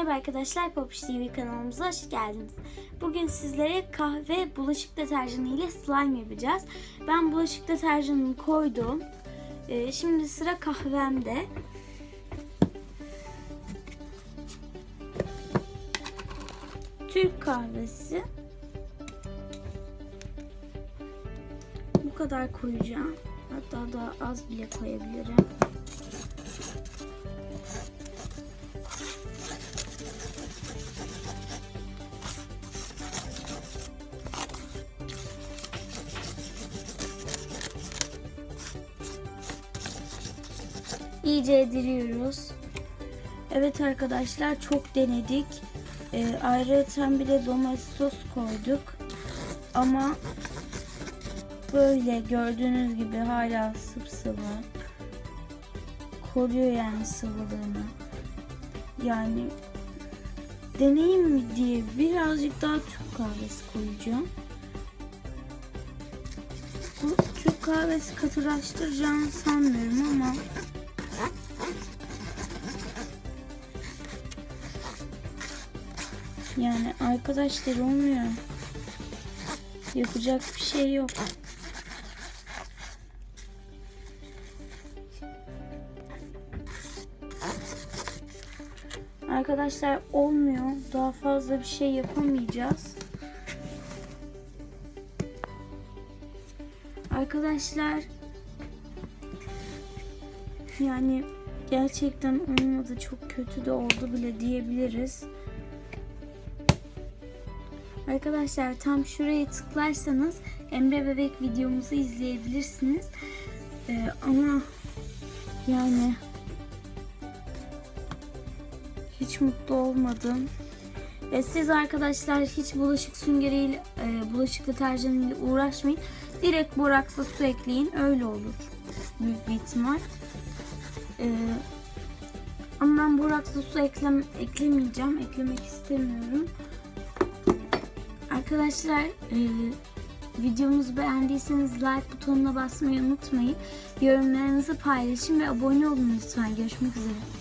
Merhaba arkadaşlar, Popiş TV kanalımıza hoş geldiniz. Bugün sizlere kahve bulaşık deterjanı ile slime yapacağız. Ben bulaşık deterjanını koydum. Ee, şimdi sıra kahvemde. Türk kahvesi. Bu kadar koyacağım. Hatta daha az bile koyabilirim. İyice ediriyoruz. Evet arkadaşlar çok denedik. Ee, ayrıca bir de domates sos koyduk. Ama böyle gördüğünüz gibi hala sıvı koruyor yani sıvılığını. Yani deneyim mi diye birazcık daha Türk kahvesi koyacağım. Bu Türk kahvesi katılaştıracağını sanmıyorum ama yani arkadaşlar olmuyor. Yapacak bir şey yok. Arkadaşlar olmuyor. Daha fazla bir şey yapamayacağız. Arkadaşlar yani gerçekten olmadı. Çok kötü de oldu bile diyebiliriz. Arkadaşlar tam şuraya tıklarsanız Emre Bebek videomuzu izleyebilirsiniz. Ee, ama yani hiç mutlu olmadım. Ve siz arkadaşlar hiç bulaşık süngeriyle, e, bulaşık deterjanıyla uğraşmayın. Direkt boraksa su ekleyin. Öyle olur. Büyük bir ihtimal. Ee, ama ben boraksa su eklem, eklemeyeceğim. Eklemek istemiyorum. Arkadaşlar e, videomuzu beğendiyseniz like butonuna basmayı unutmayın. Yorumlarınızı paylaşın ve abone olun lütfen. Görüşmek üzere.